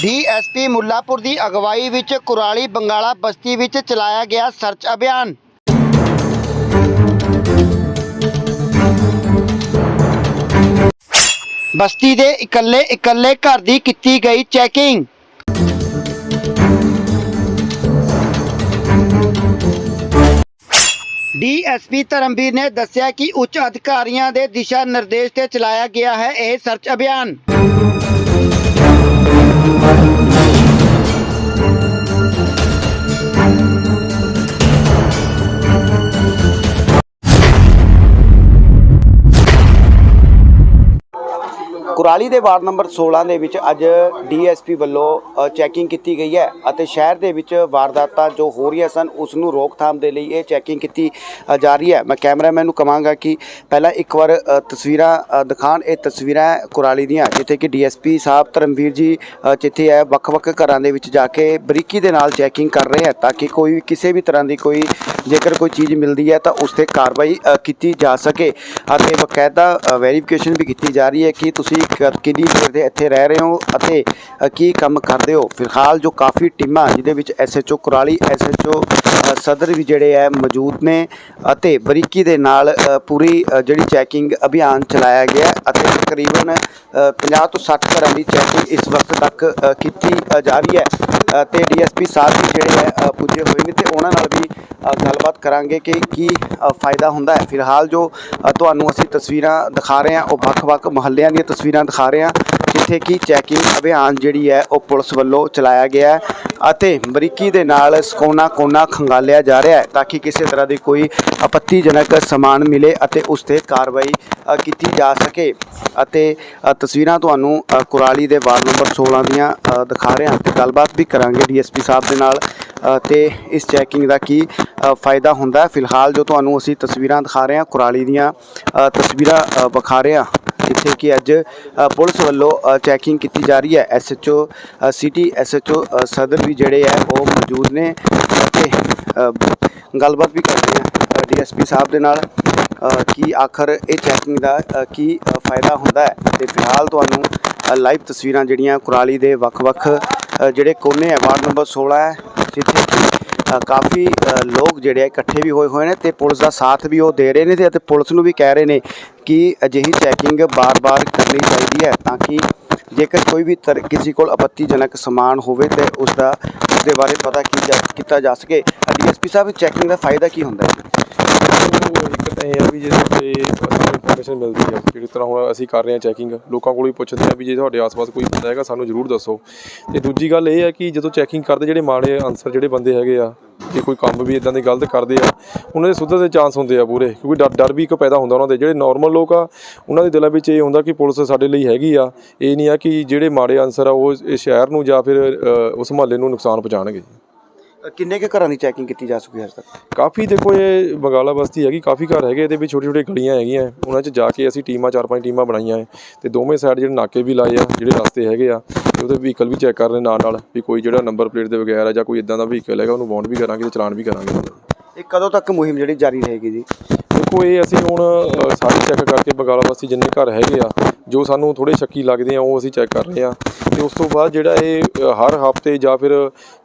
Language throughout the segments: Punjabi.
ਡੀਐਸਪੀ ਮੁੱਲਾਪੁਰ ਦੀ ਅਗਵਾਈ ਵਿੱਚ ਕੁਰਾਲੀ ਬੰਗਾਲਾ ਬਸਤੀ ਵਿੱਚ ਚਲਾਇਆ ਗਿਆ ਸਰਚ ਅਭਿਆਨ। ਬਸਤੀ ਦੇ ਇਕੱਲੇ ਇਕੱਲੇ ਘਰ ਦੀ ਕੀਤੀ ਗਈ ਚੈਕਿੰਗ। ਡੀਐਸਪੀ ਧਰਮਵੀਰ ਨੇ ਦੱਸਿਆ ਕਿ ਉੱਚ ਅਧਿਕਾਰੀਆਂ ਦੇ ਦਿਸ਼ਾ ਨਿਰਦੇਸ਼ ਤੇ ਚਲਾਇਆ ਗਿਆ ਹੈ ਇਹ ਸਰਚ ਅਭਿਆਨ। Thank you. ਕੁਰਾਲੀ ਦੇ ਵਾਰਡ ਨੰਬਰ 16 ਦੇ ਵਿੱਚ ਅੱਜ ਡੀਐਸਪੀ ਵੱਲੋਂ ਚੈਕਿੰਗ ਕੀਤੀ ਗਈ ਹੈ ਅਤੇ ਸ਼ਹਿਰ ਦੇ ਵਿੱਚ ਵਾਰਦਾਤਾਂ ਜੋ ਹੋ ਰਹੀਆਂ ਸਨ ਉਸ ਨੂੰ ਰੋਕਥਾਮ ਦੇ ਲਈ ਇਹ ਚੈਕਿੰਗ ਕੀਤੀ ਜਾ ਰਹੀ ਹੈ। ਮੈਂ ਕੈਮਰਾਮੈਨ ਨੂੰ ਕਹਾਂਗਾ ਕਿ ਪਹਿਲਾਂ ਇੱਕ ਵਾਰ ਤਸਵੀਰਾਂ ਅ, ਦਿਖਾਣ ਇਹ ਤਸਵੀਰਾਂ ਕੁਰਾਲੀ ਦੀਆਂ ਜਿੱਥੇ ਕਿ ਡੀਐਸਪੀ ਸਾਹਿਬ ਧਰਮਵੀਰ ਜੀ ਜਿੱਥੇ ਹੈ ਵੱਖ-ਵੱਖ ਘਰਾਂ ਦੇ ਵਿੱਚ ਜਾ ਕੇ ਬਰੀਕੀ ਦੇ ਨਾਲ ਚੈਕਿੰਗ ਕਰ ਰਹੇ ਹੈ ਤਾਂ ਕਿ ਕੋਈ ਵੀ ਕਿਸੇ ਵੀ ਤਰ੍ਹਾਂ ਦੀ ਕੋਈ ਜੇਕਰ ਕੋਈ ਚੀਜ਼ ਮਿਲਦੀ ਹੈ ਤਾਂ ਉਸ ਤੇ ਕਾਰਵਾਈ ਕੀਤੀ ਜਾ ਸਕੇ ਅਤੇ ਬਕਾਇਦਾ ਵੈਰੀਫਿਕੇਸ਼ਨ ਵੀ ਕੀਤੀ ਜਾ ਰਹੀ ਹੈ ਕਿ ਤੁਸੀਂ ਕ- ਕਿੰਨੀ ਦੇਰ ਦੇ ਇੱਥੇ ਰਹਿ ਰਹੇ ਹੋ ਅਤੇ ਕੀ ਕੰਮ ਕਰਦੇ ਹੋ? ਫਿਲਹਾਲ ਜੋ ਕਾਫੀ ਟੀਮਾਂ ਜਿਹਦੇ ਵਿੱਚ ਐਸਐਚਓ ਕੁਰਾਲੀ ਐਸਐਚਓ ਸਦਰ ਵੀ ਜਿਹੜੇ ਹੈ ਮੌਜੂਦ ਨੇ ਅਤੇ ਬਰੀਕੀ ਦੇ ਨਾਲ ਪੂਰੀ ਜਿਹੜੀ ਚੈਕਿੰਗ ਅਭਿਆਨ ਚਲਾਇਆ ਗਿਆ ਅਤੇ ਤਕਰੀਬਨ ਅ, 50 ਤੋਂ 60 ਘਰਾਂ ਦੀ ਚੈਕਿੰਗ ਇਸ ਵਕਤ ਤੱਕ ਕੀਤੀ ਜਾ ਰਹੀ ਹੈ। ਅ, ਤੇ ਡੀਐਸਪੀ ਸਾਹਿਬ ਵੀ ਜਿਹੜੇ ਹੈ ਪੁੱਜੇ ਹੋਏ ਨੇ ਤੇ ਉਹਨਾਂ ਨਾਲ ਵੀ ਗੱਲਬਾਤ ਕਰਾਂਗੇ ਕਿ ਕੀ ਫਾਇਦਾ ਹੁੰਦਾ ਹੈ। ਫਿਲਹਾਲ ਜੋ ਤੁਹਾਨੂੰ ਅਸੀਂ ਤਸਵੀਰਾਂ ਦਿਖਾ ਰਹੇ ਹਾਂ ਉਹ ਵੱਖ-ਵੱਖ ਮੁਹੱਲਿਆਂ ਦੀਆਂ ਤਸਵੀਰਾਂ ਦਿਖਾ ਰਹੇ ਹਾਂ। ਜਿੱਥੇ ਕਿ ਚੈਕਿੰਗ ਅਭਿਆਨ ਜਿਹੜੀ ਹੈ ਉਹ ਪੁਲਿਸ ਵੱਲੋਂ ਚਲਾਇਆ ਗਿਆ ਹੈ ਅਤੇ ਬਰੀਕੀ ਦੇ ਨਾਲ ਕੋਨਾ ਕੋਨਾ ਖੰਗਾਲਿਆ ਜਾ ਰਿਹਾ ਹੈ ਤਾਂ ਕਿ ਕਿਸੇ ਤਰ੍ਹਾਂ ਦੀ ਕੋਈ ਆਪੱਤੀਜਨਕ ਸਮਾਨ ਮਿਲੇ ਅਤੇ ਉਸ ਤੇ ਕਾਰਵਾਈ ਕੀਤੀ ਜਾ ਸਕੇ। ਅਤੇ ਤਸਵੀਰਾਂ ਤੁਹਾਨੂੰ ਕੁਰਾਲੀ ਦੇ ਵਾਰਡ ਨੰਬਰ 16 ਦੀਆਂ ਦਿਖਾ ਰਿਹਾ ਹਾਂ ਤੇ ਗੱਲਬਾਤ ਵੀ ਕਰਾਂਗੇ ਡੀਐਸਪੀ ਸਾਹਿਬ ਦੇ ਨਾਲ ਅ, ਤੇ ਇਸ ਚੈਕਿੰਗ ਦਾ ਕੀ ਫਾਇਦਾ ਹੁੰਦਾ ਹੈ। ਫਿਲਹਾਲ ਜੋ ਤੁਹਾਨੂੰ ਅਸੀਂ ਤਸਵੀਰਾਂ ਦਿਖਾ ਰਹੇ ਹਾਂ ਕੁਰਾਲੀ ਦੀਆਂ ਤਸਵੀਰਾਂ ਵਿਖਾ ਰਹੇ ਹਾਂ। ਜਿੱਥੇ ਕਿ ਅੱਜ ਅ, ਪੁਲਿਸ ਵੱਲੋਂ ਚੈਕਿੰਗ ਕੀਤੀ ਜਾ ਰਹੀ ਹੈ। ਐਸਐਚਓ ਸਿਟੀ ਐਸਐਚਓ ਸਦਰ ਵੀ ਜਿਹੜੇ ਹੈ ਉਹ ਮੌਜੂਦ ਨੇ। ਅਤੇ ਅ, ਗੱਲਬਾਤ ਵੀ ਕਰਦੇ ਹਾਂ ਡੀਐਸਪੀ ਸਾਹਿਬ ਦੇ ਨਾਲ ਅ, ਕਿ ਆਖਰ ਇਹ ਚੈਕਿੰਗ ਦਾ ਅ, ਕੀ ਅ, ਫਾਇਦਾ ਹੁੰਦਾ ਹੈ। ਤੇ ਫਿਲਹਾਲ ਤੁਹਾਨੂੰ ਲਾਈਵ ਤਸਵੀਰਾਂ ਜਿਹੜੀਆਂ ਕੁਰਾਲੀ ਦੇ ਵੱਖ-ਵੱਖ ਅ, ਜਿਹੜੇ ਕੋਨੇ ਹੈ ਵਾਰਡ ਨੰਬਰ 16 ਹੈ ਜਿੱਥੇ ਕਾਫੀ ਲੋਕ ਜਿਹੜੇ ਆ ਇਕੱਠੇ ਵੀ ਹੋਏ ਹੋਏ ਨੇ ਤੇ ਪੁਲਿਸ ਦਾ ਸਾਥ ਵੀ ਉਹ ਦੇ ਰਹੇ ਨੇ ਤੇ ਅਤੇ ਪੁਲਿਸ ਨੂੰ ਵੀ ਕਹਿ ਰਹੇ ਨੇ ਕਿ ਅਜਿਹੀ ਚੈਕਿੰਗ ਬਾਰ-ਬਾਰ ਕਰਨੀ ਚਾਹੀਦੀ ਹੈ ਤਾਂ ਕਿ ਜੇਕਰ ਕੋਈ ਵੀ ਤਰ, ਕਿਸੇ ਕੋਲ ਆਪੱਤੀਜਨਕ ਸਮਾਨ ਹੋਵੇ ਤੇ ਉਸ ਦਾ ਉਸ ਦੇ ਬਾਰੇ ਪਤਾ ਕੀ ਜਾ- ਕੀਤਾ ਜਾ ਸਕੇ। ਡੀਐਸਪੀ ਸਾਹਿਬ ਚੈਕਿੰਗ ਦਾ ਫਾਇਦਾ ਕੀ ਹੁੰਦਾ ਹੈ? ਇਹ ਆ ਵੀ ਜੇ ਇਨਫੋਰਮੇਸ਼ਨ ਮਿਲਦੀ ਹੈ। ਜਿਹੜੀ ਤਰ੍ਹਾਂ ਹੁਣ ਅਸੀਂ ਕਰ ਰਹੇ ਹਾਂ ਚੈਕਿੰਗ ਲੋਕਾਂ ਕੋਲ ਵੀ ਪੁੱਛਦੇ ਹਾਂ ਵੀ ਜੇ ਤੁਹਾਡੇ ਆਸ-ਪਾਸ ਕੋਈ ਬੰਦਾ ਹੈਗਾ, ਸਾਨੂੰ ਜ਼ਰੂਰ ਦੱਸੋ। ਤੇ ਦੂਜੀ ਗੱਲ ਇਹ ਹੈ ਕਿ ਜਦੋਂ ਚੈਕਿੰਗ ਕਰਦੇ ਜਿਹੜੇ ਮਾੜੇ ਅਨਸਰ ਜਿਹੜੇ ਬੰਦੇ ਹੈਗੇ ਆ, ਜੇ ਕੋਈ ਕੰਮ ਵੀ ਇਦਾਂ ਦੇ ਗਲਤ ਕਰਦੇ ਆ, ਉਹਨਾਂ ਦੇ ਸੁਧਰ ਦੇ ਚਾਂਸ ਹੁੰਦੇ ਆ ਪੂਰੇ, ਕਿਉਂਕਿ ਡਰ ਡਰ ਵੀ ਇੱਕ ਪੈਦਾ ਹੁੰਦਾ ਉਹਨਾਂ ਦੇ। ਜਿਹੜੇ ਨਾਰਮਲ ਲੋਕ ਆ, ਉਹਨਾਂ ਦੇ ਦਿਲਾਂ ਵਿੱਚ ਇਹ ਹੁੰਦਾ ਕਿ ਪੁਲਿਸ ਸਾਡੇ ਲਈ ਹੈਗੀ ਆ। ਇਹ ਨਹੀਂ ਆ ਕਿ ਜਿਹੜੇ ਮਾੜੇ ਅਨਸਰ ਆ, ਉਹ ਇਸ ਸ਼ਹਿਰ ਨੂੰ ਜਾਂ ਫਿਰ ਉਸ ਮੁਹੱਲੇ ਨੂੰ ਨੁਕਸਾਨ ਪਹੁੰਚਾਉਣਗੇ। ਕਿੰਨੇ ਕੁ ਘਰਾਂ ਦੀ ਚੈਕਿੰਗ ਕੀਤੀ ਜਾ ਚੁੱਕੀ ਹੈ ਹਜੇ ਤੱਕ? ਕਾਫੀ ਦੇਖੋ ਇਹ ਬੰਗਾਲਾ ਬਸਤੀ ਹੈਗੀ ਕਾਫੀ ਘਰ ਹੈਗੇ ਇਹਦੇ ਵਿੱਚ ਛੋਟੀ ਛੋਟੀ ਗਲੀਆਂ ਹੈਗੀਆਂ ਉਹਨਾਂ 'ਚ ਜਾ ਕੇ ਅਸੀਂ ਟੀਮਾਂ ਚਾਰ ਪੰਜ ਟੀਮਾਂ ਬਣਾਈਆਂ ਹੈ ਤੇ ਦੋਵੇਂ ਸਾਈਡ ਜਿਹੜੇ ਨਾਕੇ ਵੀ ਲਾਏ ਆ ਜਿਹੜੇ ਰਸਤੇ ਹੈਗੇ ਆ ਤੇ ਉਹਦੇ ਵਹੀਕਲ ਵੀ ਚੈੱਕ ਕਰ ਰਹੇ ਨਾਲ ਨਾਲ ਵੀ ਕੋਈ ਜਿਹੜਾ ਨੰਬਰ ਪਲੇਟ ਦੇ ਬਗੈਰ ਆ ਜਾਂ ਕੋਈ ਇਦਾਂ ਦਾ ਵਹੀਕਲ ਹੈਗਾ ਉਹਨੂੰ ਬੌਂਡ ਵੀ ਕਰਾਂਗੇ ਤੇ ਚਲਾਨ ਵੀ ਕਰਾਂਗੇ। ਇਹ ਕਦੋਂ ਤੱਕ ਮੁਹਿੰਮ ਜਿਹੜੀ ਜਾਰੀ ਰਹੇਗੀ ਜੀ? ਦੇਖੋ ਇਹ ਅਸੀਂ ਹੁਣ ਅ, ਸਾਰੇ ਚੈੱਕ ਕਰਕੇ ਬੰਗਾਲਾ ਬਸਤੀ ਜਿੰਨੇ ਘਰ ਹੈਗੇ ਆ ਜੋ ਸਾਨੂੰ ਥੋੜੇ ਸ਼ੱਕੀ ਲੱਗਦੇ ਆ ਉਹ ਅਸੀਂ ਚੈੱਕ ਕਰ ਰਹੇ ਆ। ਤੇ ਉਸ ਤੋਂ ਬਾਅਦ ਜਿਹੜਾ ਇਹ ਹਰ ਹਫ਼ਤੇ ਜਾਂ ਫਿਰ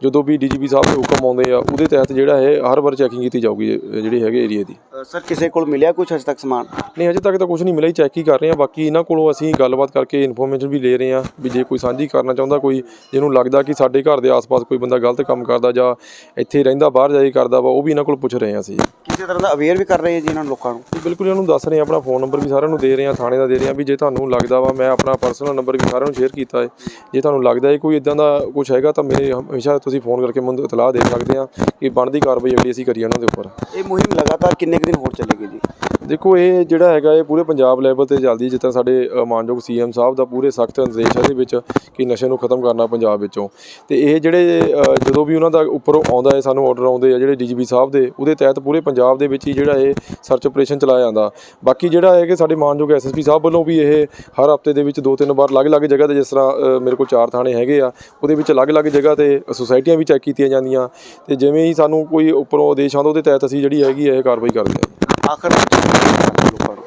ਜਦੋਂ ਵੀ ਡੀਜੀਪੀ ਸਾਹਿਬ ਦੇ ਹੁਕਮ ਆਉਂਦੇ ਆ ਉਹਦੇ ਤਹਿਤ ਜਿਹੜਾ ਇਹ ਹਰ ਵਾਰ ਚੈਕਿੰਗ ਕੀਤੀ ਜਾਊਗੀ ਜਿਹੜੀ ਹੈਗੇ ਏਰੀਆ ਦੀ। ਸਰ ਕਿਸੇ ਕੋਲ ਮਿਲਿਆ ਕੁਝ ਹਜੇ ਤੱਕ ਸਮਾਨ? ਨਹੀਂ ਅਜੇ ਤੱਕ ਤਾਂ ਕੁਝ ਨਹੀਂ ਮਿਲਿਆ ਚੈੱਕ ਹੀ ਕਰ ਰਹੇ ਆ। ਬਾਕੀ ਇਹਨਾਂ ਕੋਲੋਂ ਅਸੀਂ ਗੱਲਬਾਤ ਕਰਕੇ ਇਨਫੋਰਮੇਸ਼ਨ ਵੀ ਲੈ ਰਹੇ ਆ ਵੀ ਜੇ ਕੋਈ ਸਾਂਝੀ ਕਰਨਾ ਚਾਹੁੰਦਾ ਕੋਈ ਜਿਹਨੂੰ ਲੱਗਦਾ ਕਿ ਸਾਡੇ ਘਰ ਦੇ ਆਸ-ਪਾਸ ਕੋਈ ਬੰਦਾ ਗਲਤ ਕੰਮ ਕਰਦਾ ਜਾਂ ਇੱਥੇ ਰਹਿੰਦਾ ਬਾਹਰ ਜਾਈ ਕਰਦਾ ਵਾ ਉਹ ਵੀ ਇਹਨਾਂ ਕੋਲ ਪੁੱਛ ਰਹੇ ਆ ਅਸੀਂ। ਕਿਸੇ ਤਰ੍ਹਾਂ ਦਾ ਅਵੇਅਰ ਵੀ ਕਰ ਰਹੇ ਜੀ ਇਹਨਾਂ ਲੋਕਾਂ ਨੂੰ? ਬਿਲਕੁਲ ਇਹਨਾਂ ਨੂੰ ਦੱਸ ਰਹੇ ਆ ਆਪਣਾ ਫੋਨ ਨੰਬਰ ਵੀ ਸਾਰਿਆਂ ਨੂੰ ਦੇ ਰਹੇ ਆ ਥਾਣੇ ਦਾ ਦੇ ਰਹੇ ਆ ਵੀ ਜੇ ਤੁਹਾਨੂੰ ਲੱਗਦਾ ਵਾ ਮੈਂ ਆਪਣਾ ਪਰਸਨਲ ਨੰਬਰ ਵੀ ਸਾਰਿਆਂ ਨੂੰ ਸ਼ੇਅਰ ਕੀਤਾ ਹੈ। ਜੇ ਤੁਹਾਨੂੰ ਲੱਗਦਾ ਹੈ ਕੋਈ ਇਦਾਂ ਦਾ ਕੁਝ ਹੈਗਾ ਤਾਂ ਮੇਰੇ ਹਮੇਸ਼ਾ ਤੁਸੀਂ ਫੋਨ ਕਰਕੇ ਮੈਨੂੰ ਇਤਲਾਹ ਦੇ ਸਕਦੇ ਆ ਕਿ ਬਣਦੀ ਕਾਰਵਾਈ ਅਗਲੀ ਅਸੀਂ ਕਰੀਏ ਉਹਨਾਂ ਦੇ ਉੱਪਰ। ਇਹ ਮੁਹਿੰਮ ਲਗਾਤਾਰ ਕਿੰਨੇ ਕੁ ਦਿਨ ਹੋਰ ਚੱਲੇਗੀ ਜੀ? ਦੇਖੋ ਇਹ ਜਿਹੜਾ ਹੈਗਾ ਇਹ ਪੂਰੇ ਪੰਜਾਬ ਲੈਵਲ ਤੇ ਚੱਲਦੀ ਤਰ੍ਹਾਂ ਸਾਡੇ ਮਾਨਯੋਗ ਸੀਐਮ ਸਾਹਿਬ ਦਾ ਪੂਰੇ ਸਖਤ ਨਿਰਦੇਸ਼ ਹੈ ਇਹਦੇ ਵਿੱਚ ਕਿ ਨਸ਼ੇ ਨੂੰ ਖਤਮ ਕਰਨਾ ਪੰਜਾਬ ਵਿੱਚੋਂ। ਤੇ ਇਹ ਜਿਹੜੇ ਜਦੋਂ ਵੀ ਉਹਨਾਂ ਦਾ ਉੱਪਰੋਂ ਆਉਂਦਾ ਹੈ ਸਾਨੂੰ ਆਰਡਰ ਆਉਂਦੇ ਆ ਜਿਹੜੇ ਡੀਜੀਪੀ ਸਾਹਿਬ ਦੇ ਉਹਦੇ ਤਹਿਤ ਪੂਰੇ ਪੰਜਾਬ ਦੇ ਵਿੱਚ ਹੀ ਜਿਹੜਾ ਇਹ ਸਰਚ ਆਪਰੇਸ਼ਨ ਚਲਾਇਆ ਜਾਂਦਾ। ਬਾਕੀ ਜਿਹੜਾ ਹੈ ਕਿ ਸਾਡੇ ਮਾਨਯੋਗ ਐਸਐਸਪੀ ਸਾਹਿਬ ਵੱਲੋਂ ਵੀ ਇਹ ਹਰ ਹਫ਼ਤੇ ਦੇ ਵਿੱਚ ਦੋ ਤਿੰਨ ਵਾਰ ਅਲੱਗ-ਅਲੱਗ ਜਗ੍ਹਾ ਤੇ ਜਿਸ ਤਰ੍ਹਾਂ ਮੇਰੇ ਕੋਲ ਚਾਰ ਥਾਣੇ ਹੈਗੇ ਆ ਉਹਦੇ ਵਿੱਚ ਅਲੱਗ-ਅਲੱਗ ਜਗ੍ਹਾ ਤੇ ਸੁਸਾਇਟੀਆਂ ਵੀ ਚੈੱਕ ਕੀਤੀਆਂ ਜਾਂਦੀਆਂ ਤੇ ਜਿਵੇਂ ਹੀ ਸਾਨੂੰ ਕੋਈ ਉੱਪਰੋਂ ਆਦੇਸ਼ ਆਉਂਦਾ ਉਹਦੇ ਤਹਿਤ ਅਸੀਂ ਜਿਹੜੀ ਹੈਗੀ ਇਹ ਕਾਰਵਾਈ ਕਰਦੇ ਹਾਂ ਆਖਰ ਲੋਕਾਂ ਨੂੰ?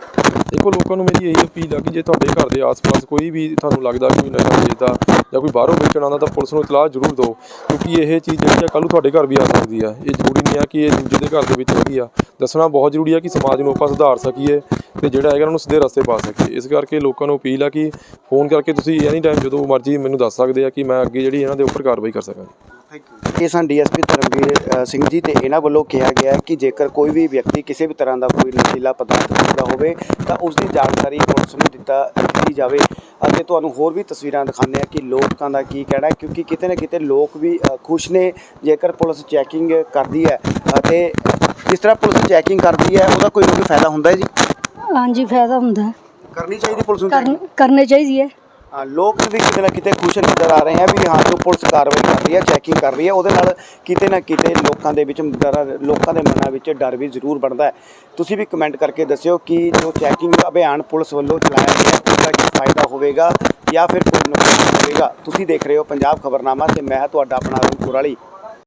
ਦੇਖੋ ਲੋਕਾਂ ਨੂੰ ਮੇਰੀ ਇਹੀ ਅਪੀਲ ਆ ਕਿ ਜੇ ਤੁਹਾਡੇ ਘਰ ਦੇ ਆਸ-ਪਾਸ ਕੋਈ ਵੀ ਤੁਹਾਨੂੰ ਲੱਗਦਾ ਕੋਈ ਨਸ਼ਾ ਵੇਚਦਾ ਜਾਂ ਕੋਈ ਬਾਹਰੋਂ ਵੇਚਣ ਆਉਂਦਾ ਤਾਂ ਪੁਲਿਸ ਨੂੰ ਇਤਲਾਹ ਜ਼ਰੂਰ ਦਿਓ ਕਿਉਂਕਿ ਇਹ ਚੀਜ਼ ਜਿਹੜੀ ਆ ਕੱਲ੍ਹ ਨੂੰ ਤੁਹਾਡੇ ਘਰ ਵੀ ਆ ਸਕਦੀ ਆ। ਇਹ ਜ਼ਰੂਰੀ ਨਹੀਂ ਆ ਕਿ ਇਹ ਦੂਜੇ ਦੇ ਘਰ ਦੇ ਵਿੱਚ ਹੈਗੀ ਆ। ਦੱਸਣਾ ਬਹੁਤ ਜ਼ਰੂਰੀ ਆ ਕਿ ਸਮਾਜ ਨੂੰ ਆਪਾਂ ਸੁਧਾਰ ਸਕੀਏ। ਤੇ ਜਿਹੜਾ ਹੈਗਾ ਉਹਨੂੰ ਸਿੱਧੇ ਰਸਤੇ ਪਾ ਸਕੀਏ। ਇਸ ਕਰਕੇ ਲੋਕਾਂ ਨੂੰ ਅਪੀਲ ਆ ਕਿ ਫੋਨ ਕਰਕੇ ਤੁਸੀਂ ਐਨੀ ਟਾਈਮ ਜਦੋਂ ਮਰਜ਼ੀ ਮੈਨੂੰ ਦੱਸ ਸਕਦੇ ਆ ਕਿ ਮੈਂ ਅੱਗੇ ਜਿਹੜੀ ਇਹਨਾਂ ਦੇ ਉੱਪਰ ਕਾਰਵਾਈ ਕਰ ਸਕਾਂ। ਇਹ ਸਨ ਡੀਐਸਪੀ ਧਰਮਵੀਰ ਅ, ਸਿੰਘ ਜੀ ਤੇ ਇਹਨਾਂ ਵੱਲੋਂ ਕਿਹਾ ਗਿਆ ਕਿ ਜੇਕਰ ਕੋਈ ਵੀ ਵਿਅਕਤੀ ਕਿਸੇ ਵੀ ਤਰ੍ਹਾਂ ਦਾ ਕੋਈ ਨਸ਼ੀਲਾ ਪਦਾਰਥ ਵੇਚਦਾ ਹੋਵੇ ਤਾਂ ਉਸ ਦੀ ਜਾਣਕਾਰੀ ਪੁਲਿਸ ਨੂੰ ਦਿੱਤਾ ਦਿੱਤੀ ਜਾਵੇ। ਅਤੇ ਤੁਹਾਨੂੰ ਹੋਰ ਵੀ ਤਸਵੀਰਾਂ ਦਿਖਾਉਂਦੇ ਆ ਕਿ ਲੋਕਾਂ ਦਾ ਕੀ ਕਹਿਣਾ ਕਿਉਂਕਿ ਕਿਤੇ ਨਾ ਕਿਤੇ ਲੋਕ ਵੀ ਖੁਸ਼ ਨੇ ਜੇਕਰ ਪੁਲਿਸ ਚੈਕਿੰਗ ਕਰਦੀ ਹੈ। ਅਤੇ ਜਿਸ ਤਰ੍ਹਾਂ ਪੁਲਿਸ ਚੈਕਿੰਗ ਕਰਦੀ ਹੈ ਉਹਦਾ ਕੋਈ ਨਾ ਕੋਈ ਫਾਇਦਾ ਹੁੰਦਾ ਹੈ ਜੀ। ਹਾਂਜੀ ਫਾਇਦਾ ਹੁੰਦਾ। ਕਰਨੀ ਚਾਹੀਦੀ ਪੁਲਿਸ ਨੂੰ ਕਰਨ ਕਰਨੇ ਚਾਹੀਦੀ ਹੈ। ਹਾਂ, ਲੋਕ ਵੀ ਕਿਤੇ ਨਾ ਕਿਤੇ ਖੁਸ਼ ਨਜ਼ਰ ਆ ਰਹੇ ਹੈ ਵੀ ਹਾਂ ਜੋ ਪੁਲਿਸ ਕਾਰਵਾਈ ਕਰ ਰਹੀ ਹੈ ਚੈਕਿੰਗ ਕਰ ਰਹੀ ਹੈ ਉਹਦੇ ਨਾਲ ਕਿਤੇ ਨਾ ਕਿਤੇ ਲੋਕਾਂ ਦੇ ਵਿੱਚ ਡਰ ਲੋਕਾਂ ਦੇ ਮਨਾਂ ਵਿੱਚ ਡਰ ਵੀ ਜ਼ਰੂਰ ਬਣਦਾ ਹੈ। ਤੁਸੀਂ ਵੀ ਕਮੈਂਟ ਕਰਕੇ ਦੱਸਿਓ ਕਿ ਜੋ ਚੈਕਿੰਗ ਅਭਿਆਨ ਪੁਲਿਸ ਵੱਲੋਂ ਚਲਾਇਆ ਗਿਆ ਉਹਦਾ ਕੀ ਫਾਇਦਾ ਹੋਵੇਗਾ ਜਾਂ ਫਿਰ ਕੋਈ ਨੁਕਸਾਨ ਹੋਵੇਗਾ? ਤੁਸੀਂ ਦੇਖ ਰਹੇ ਹੋ ਪੰਜਾਬ ਖਬਰਨਾਮਾ ਤੇ ਮੈਂ ਹਾਂ ਤੁਹਾਡਾ ਆਪਣਾ ਅਰੁਣ ਕੁਰਾਲੀ